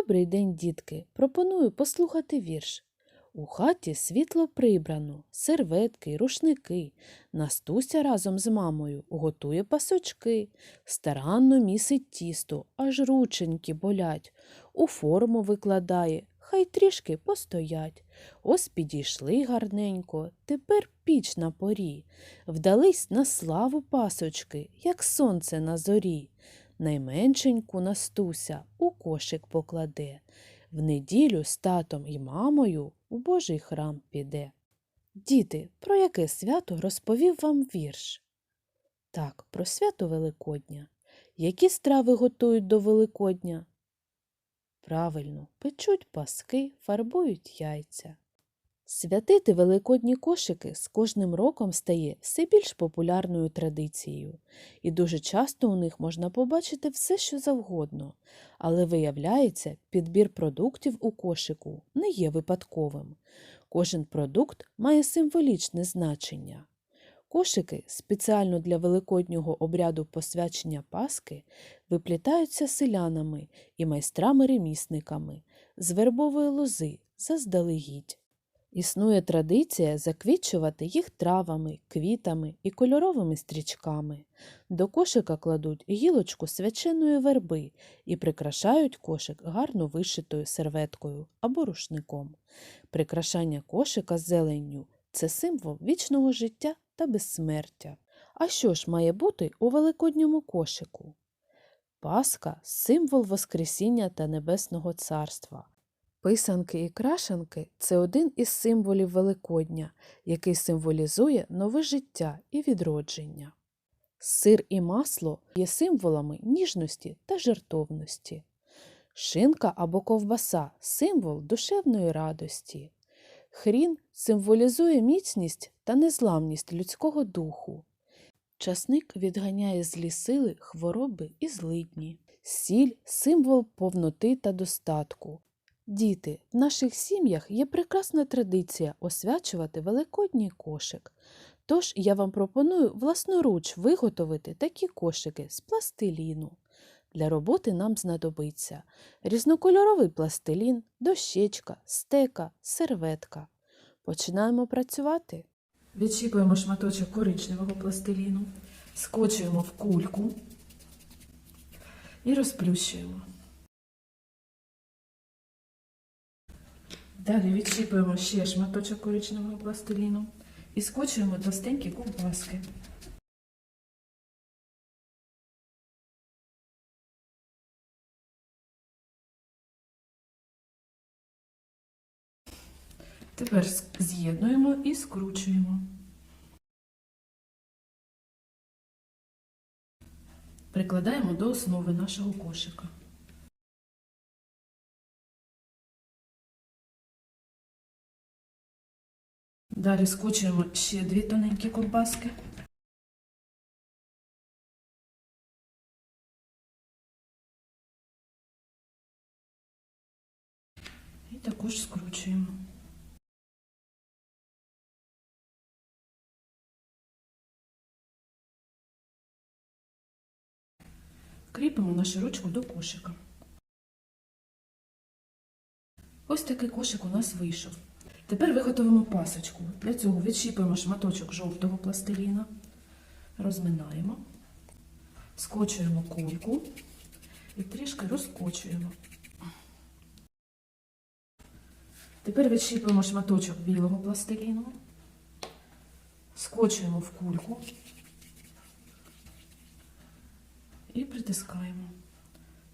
Добрий день, дітки. Пропоную послухати вірш. У хаті світло прибрано, серветки, рушники. Настуся разом з мамою готує пасочки, старанно місить тісто, аж рученьки болять. У форму викладає, хай трішки постоять. Ось підійшли гарненько, тепер піч на порі. Вдались на славу пасочки, як сонце на зорі. Найменшеньку Настуся у кошик покладе. В неділю з татом і мамою у Божий храм піде. Діти, про яке свято розповів вам вірш? Так, про свято Великодня. Які страви готують до Великодня? Правильно, печуть паски, фарбують яйця. Святити великодні кошики з кожним роком стає все більш популярною традицією, і дуже часто у них можна побачити все, що завгодно, але виявляється, підбір продуктів у кошику не є випадковим. Кожен продукт має символічне значення. Кошики спеціально для великоднього обряду посвячення Паски виплітаються селянами і майстрами-ремісниками з вербової лози заздалегідь. Існує традиція заквітчувати їх травами, квітами і кольоровими стрічками. До кошика кладуть гілочку свяченої верби і прикрашають кошик гарно вишитою серветкою або рушником. Прикрашання кошика зеленню це символ вічного життя та безсмертя. А що ж має бути у великодньому кошику? Пасха символ Воскресіння та Небесного Царства. Писанки і крашенки це один із символів Великодня, який символізує нове життя і відродження. Сир і масло є символами ніжності та жертовності. Шинка або ковбаса символ душевної радості. Хрін символізує міцність та незламність людського духу. Часник відганяє злі сили, хвороби і злидні. Сіль символ повноти та достатку. Діти, в наших сім'ях є прекрасна традиція освячувати великодній кошик. Тож я вам пропоную власноруч виготовити такі кошики з пластиліну. Для роботи нам знадобиться різнокольоровий пластилін, дощечка, стека, серветка. Починаємо працювати. Відчіпуємо шматочок коричневого пластиліну, скочуємо в кульку і розплющуємо. Далі відчіпуємо ще шматочок коричневого пластиліну і скочуємо товстенькі ковбаски. Тепер з'єднуємо і скручуємо. Прикладаємо до основи нашого кошика. Далі скочуємо ще дві тоненькі ковбаски. І також скручуємо. Кріпимо нашу ручку до кошика. Ось такий кошик у нас вийшов. Тепер виготовимо пасочку. Для цього відщіпуємо шматочок жовтого пластиліна, розминаємо, скочуємо кульку і трішки розкочуємо. Тепер відщіпуємо шматочок білого пластиліну, скочуємо в кульку і притискаємо,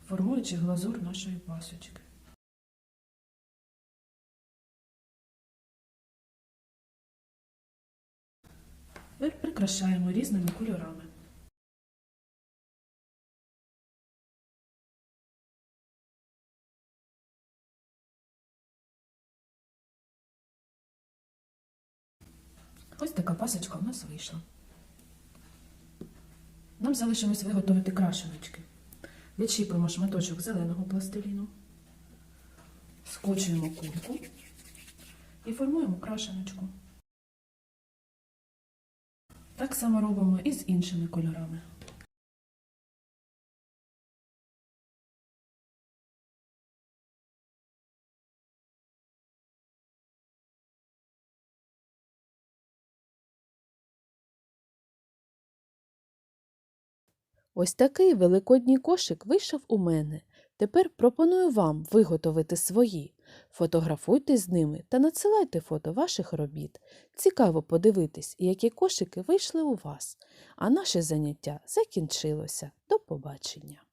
формуючи глазур нашої пасочки. Тепер прикрашаємо різними кольорами. Ось така пасочка у нас вийшла. Нам залишилось виготовити крашеночки. Відчіпуємо шматочок зеленого пластиліну, скочуємо кульку і формуємо крашеночку. Так само робимо і з іншими кольорами. Ось такий великодній кошик вийшов у мене. Тепер пропоную вам виготовити свої. Фотографуйте з ними та надсилайте фото ваших робіт. Цікаво подивитись, які кошики вийшли у вас. А наше заняття закінчилося. До побачення!